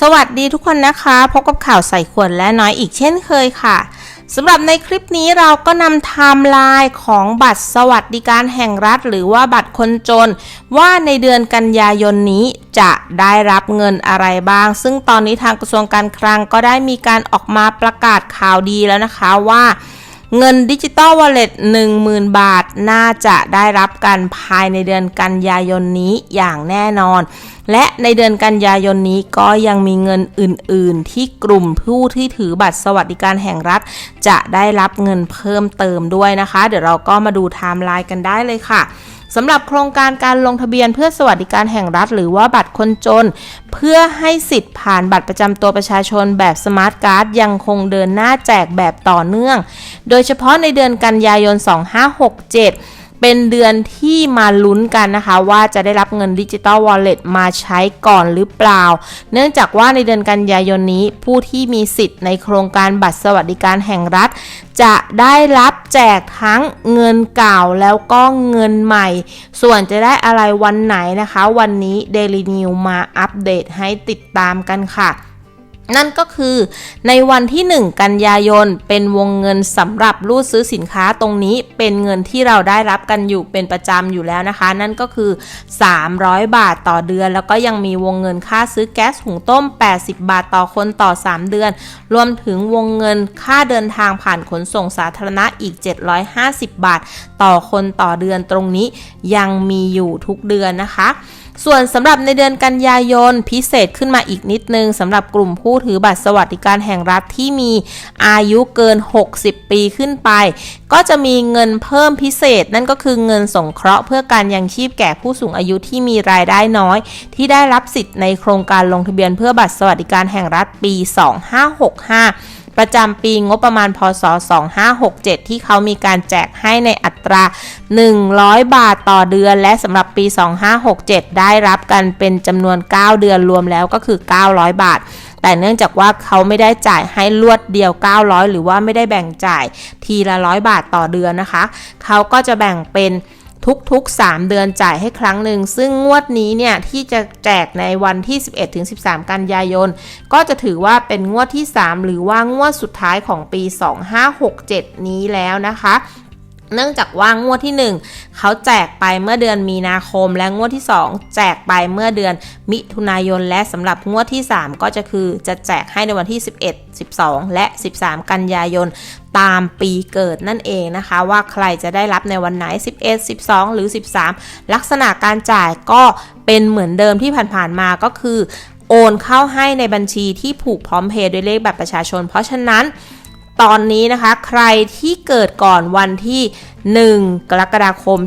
สวัสดีทุกคนนะคะ พบกับข่าวใส่ขวดและน้อยอีกเช่นเคยค่ะสำหรับในคลิปนี้เราก็นำไทม์ไลน์ของบัตรสวัสดิการแห่งรัฐ หรือว่าบัตรคนจน ว่าในเดือนกันยายนนี้จะได้รับเงินอะไรบ้าง ซึ่งตอนนี้ทางกระทรวงการคลังก็ได้มีการออกมาประกาศข่าวดีแล้วนะคะว่าเงินดิจิตอลวอลเล็ต10,000 บาท น่าจะได้รับกันภายในเดือนกันยายนนี้อย่างแน่นอน และในเดือนกันยายนนี้ก็ยังมีเงินอื่น ๆ ที่กลุ่มผู้ที่ถือบัตรสวัสดิการแห่งรัฐ จะได้รับเงินเพิ่มเติมด้วยนะคะ เดี๋ยวเราก็มาดูไทม์ไลน์กันได้เลยค่ะสำหรับโครงการการลงทะเบียนเพื่อสวัสดิการแห่งรัฐ หรือว่าบัตรคนจน เพื่อให้สิทธิ์ผ่านบัตรประจำตัวประชาชนแบบสมาร์ทการ์ดยังคงเดินหน้าแจกแบบต่อเนื่อง โดยเฉพาะในเดือนกันยายน 2567 เป็นเดือนที่มาลุ้นกันนะคะว่าจะได้รับเงินดิจิตอลวอลเล็ตมาใช้ก่อนหรือเปล่า เนื่องจากว่าในเดือนกันยายนนี้ผู้ที่มีสิทธิ์ในโครงการบัตรสวัสดิการแห่งรัฐ จะได้รับแจกทั้งเงินเก่าแล้วก็เงินใหม่ ส่วนจะได้อะไรวันไหนนะคะ วันนี้ Daily New มาอัปเดตให้ติดตามกันค่ะ นั่นก็คือในวันที่ 1 กันยายน เป็นวงเงินสำหรับรูดซื้อสินค้าตรงนี้เป็นเงินที่เราได้รับกันอยู่เป็นประจำอยู่แล้วนะคะ นั่นก็คือ 300 บาทต่อเดือน แล้วก็ยังมีวงเงินค่าซื้อแก๊สหุงต้ม 80 บาทต่อคนต่อ 3 เดือน รวมถึงวงเงินค่าเดินทางผ่านขนส่งสาธารณะอีก 750 บาท ต่อคนต่อเดือนตรงนี้ยังมีอยู่ทุกเดือนนะคะ ส่วนสำหรับในเดือนกันยายนพิเศษขึ้นมาอีกนิดนึงสำหรับกลุ่มผู้ถือบัตรสวัสดิการแห่งรัฐที่มีอายุเกิน 60 ปีขึ้นไป ก็จะมีเงินเพิ่มพิเศษ นั่นก็คือเงินสงเคราะห์เพื่อการยังชีพแก่ผู้สูงอายุที่มีรายได้น้อย ที่ได้รับสิทธิ์ในโครงการลงทะเบียนเพื่อบัตรสวัสดิการแห่งรัฐปี 2565 ประจำปีงบประมาณพศ 2567 ที่เขามีการแจกให้ในอัตรา 100 บาทต่อเดือน และสำหรับปี 2567 ได้รับกันเป็นจำนวน 9 เดือนรวมแล้วก็คือ 900 บาทแต่เนื่องจากว่าเขาไม่ได้จ่ายให้ลวดเดียว 900 หรือว่าไม่ได้แบ่งจ่ายทีละร้อยบาทต่อเดือนนะคะ เขาก็จะแบ่งเป็น ทุกๆ 3 เดือนจ่ายให้ครั้งหนึ่ง ซึ่งงวดนี้เนี่ยที่จะแจกในวันที่ 11-13 กันยายน ก็จะถือว่าเป็นงวดที่ 3 หรือว่างวดสุดท้ายของปี 2567 นี้แล้วนะคะ เนื่องจากว่างวดที่ 1 เขาแจกไปเมื่อเดือนมีนาคม และงวดที่ 2 แจกไปเมื่อเดือนมิถุนายน และสำหรับงวดที่ 3 ก็จะคือจะแจกให้ในวันที่ 11 12 และ 13 กันยายนตามปีเกิดนั่นเองนะคะ ว่าใครจะได้รับในวันไหน 11 12 หรือ 13 ลักษณะการจ่ายก็เป็นเหมือนเดิมที่ผ่านๆมาก็คือ โอนเข้าให้ในบัญชีที่ผูกพร้อมเพย์ด้วยเลขบัตรประชาชน เพราะฉะนั้น ตอนนี้นะคะ ใครที่เกิดก่อนวันที่ 1 กรกฎาคม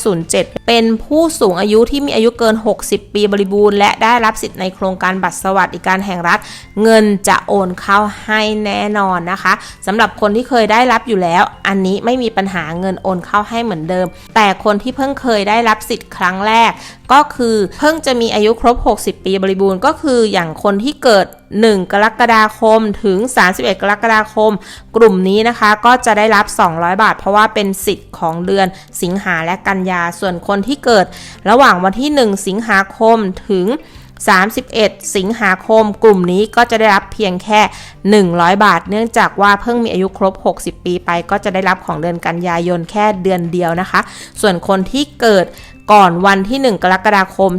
2507 เป็นผู้สูงอายุที่มีอายุเกิน 60 ปีบริบูรณ์ และได้รับสิทธิ์ในโครงการบัตรสวัสดิการแห่งรัฐ เงินจะโอนเข้าให้แน่นอนนะคะสำหรับคนที่เคยได้รับอยู่แล้ว อันนี้ไม่มีปัญหาเงินโอนเข้าให้เหมือนเดิม แต่คนที่เพิ่งเคยได้รับสิทธิ์ครั้งแรก ก็คือเพิ่งจะมีอายุครบ 60 ปีบริบูรณ์ ก็คืออย่างคนที่เกิด 1 กรกฎาคมถึง 31 กรกฎาคม กลุ่มนี้นะคะก็จะได้รับ 200 บาท เพราะว่าเป็นสิทธิ์ของเดือนสิงหาและกันยา ส่วนคนที่เกิดระหว่างวันที่ 1 สิงหาคมถึง 31 สิงหาคม กลุ่มนี้ก็จะได้รับเพียงแค่ 100 บาท เนื่องจากว่าเพิ่งมีอายุครบ 60 ปีไป ก็จะได้รับของเดือนกันยายนแค่เดือนเดียวนะคะ ส่วนคนที่เกิดก่อนวันที่ 1 กรกฎาคม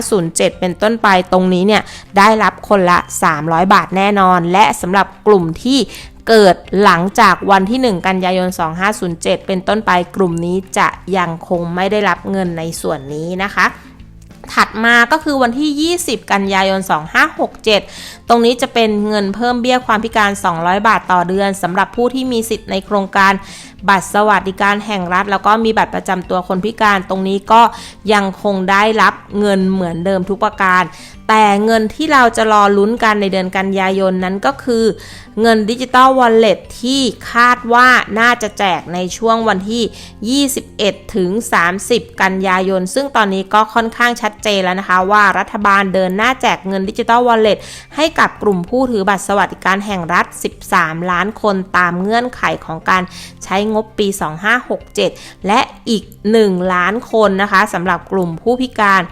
2507 เป็นต้นไปตรงนี้เนี่ย ได้รับคนละ 300 บาทแน่นอน และสำหรับกลุ่มที่เกิดหลังจากวันที่ 1 กันยายน 2507 เป็นต้นไปกลุ่มนี้จะยังคงไม่ได้รับเงินในส่วนนี้นะคะ ถัดมาก็คือวันที่ 20 กันยายน 2567 ตรงนี้จะเป็นเงินเพิ่มเบี้ยความพิการ 200 บาทต่อเดือนสำหรับผู้ที่มีสิทธิ์ในโครงการบัตรสวัสดิการแห่งรัฐ แล้วก็มีบัตรประจำตัวคนพิการ ตรงนี้ก็ยังคงได้รับเงินเหมือนเดิมทุกประการ แต่เงินที่เราจะรอลุ้นกันในเดือนกันยายนนั้นก็คือ เงินดิจิตอลวอลเล็ตที่คาดว่าน่าจะแจกในช่วงวันที่ 21 ถึง 30 กันยายน ซึ่งตอนนี้ก็ค่อนข้างชัดเจนแล้วนะคะ ว่ารัฐบาลเดินหน้าแจกเงินดิจิตอลวอลเล็ตให้กับกลุ่มผู้ถือบัตรสวัสดิการแห่งรัฐ 13 ล้านคนตามเงื่อนไขของการใช้งบปี 2567 และอีก 1 ล้านคนนะคะสำหรับกลุ่มผู้พิการ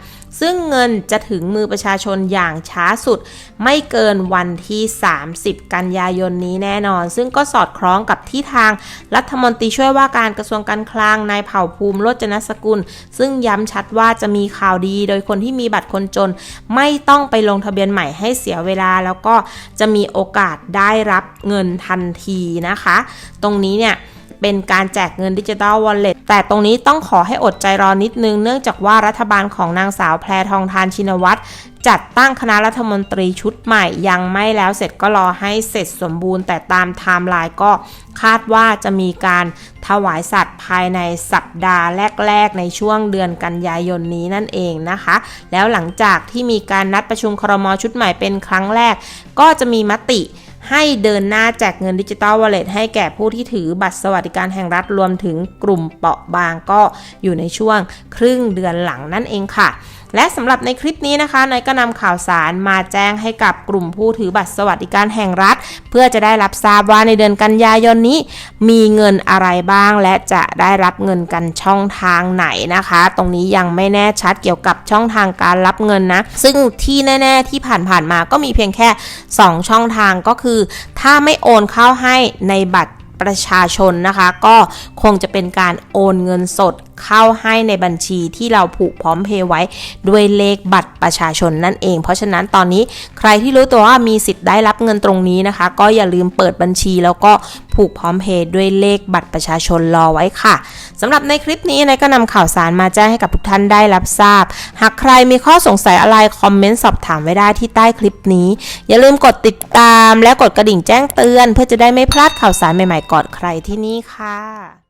ซึ่งเงินจะถึงมือประชาชนอย่างช้าสุด ไม่เกินวันที่ 30 กันยายนนี้แน่นอน ซึ่งก็สอดคล้องกับที่ทางรัฐมนตรีช่วยว่าการกระทรวงการคลังนายเผ่าภูมิโรจนสกุล ซึ่งย้ำชัดว่าจะมีข่าวดี โดยคนที่มีบัตรคนจน ไม่ต้องไปลงทะเบียนใหม่ให้เสียเวลา แล้วก็จะมีโอกาสได้รับเงินทันทีนะคะ ตรงนี้เนี่ย เป็นการแจกเงินดิจิ t a ลวอลเล็ตแต่ตรงนี้ต้องขอให้อดใจรอนิดนึง เนื่องจากว่ารัฐบาลของนางสาวแพรทองทานชินวัตรจัดตั้งคณะรัฐมนตรีชุดใหม่ยังไม่แล้วเสร็จก็รอให้เสร็จสมบูรณ์ แต่ตามไทม์ไลน์ก็คาดว่าจะมีการถวายสัตว์ภายในสัปดาห์แรก ๆ ในช่วงเดือนกันยายนนี้นั่นเองนะคะ แล้วหลังจากที่มีการนัดประชุมครมชุดใหม่เป็นครั้งแรก ก็จะมีมติ ให้เดินหน้าแจกเงินดิจิตอลวอลเล็ตให้แก่ผู้ที่ถือบัตรสวัสดิการแห่งรัฐรวมถึงกลุ่มเปราะบางก็อยู่ในช่วงครึ่งเดือนหลังนั่นเองค่ะ และสำหรับในคลิปนี้นะคะนายก็นำข่าวสารมาแจ้งให้กับกลุ่มผู้ถือบัตรสวัสดิการแห่งรัฐ เพื่อจะได้รับทราบว่าในเดือนกันยายนนี้ มีเงินอะไรบ้าง และจะได้รับเงินกันช่องทางไหนนะคะ ตรงนี้ยังไม่แน่ชัดเกี่ยวกับช่องทางการรับเงินนะ ซึ่งที่แน่ ๆ ที่ผ่านๆมาก็มีเพียงแค่ 2 ช่องทางก็คือ ถ้าไม่โอนเข้าให้ในบัตรประชาชนนะคะ ก็คงจะเป็นการโอนเงินสดเข้าให้ในบัญชีที่เราผูกพร้อมเพย์ไว้ด้วยเลขบัตรประชาชนนั่นเอง เพราะฉะนั้นตอนนี้ใครที่รู้ตัวว่ามีสิทธิ์ได้รับเงินตรงนี้นะคะ ก็อย่าลืมเปิดบัญชีแล้วก็ผูกพร้อมเพย์ด้วยเลขบัตรประชาชนรอไว้ค่ะสำหรับในคลิปนี้นายก็นำข่าวสารมาแจ้งให้กับทุกท่านได้รับทราบ หากใครมีข้อสงสัยอะไรคอมเมนต์สอบถามไว้ได้ที่ใต้คลิปนี้ อย่าลืมกดติดตามและกดกระดิ่งแจ้งเตือน เพื่อจะได้ไม่พลาดข่าวสารใหม่ๆก่อนใครที่นี่ค่ะ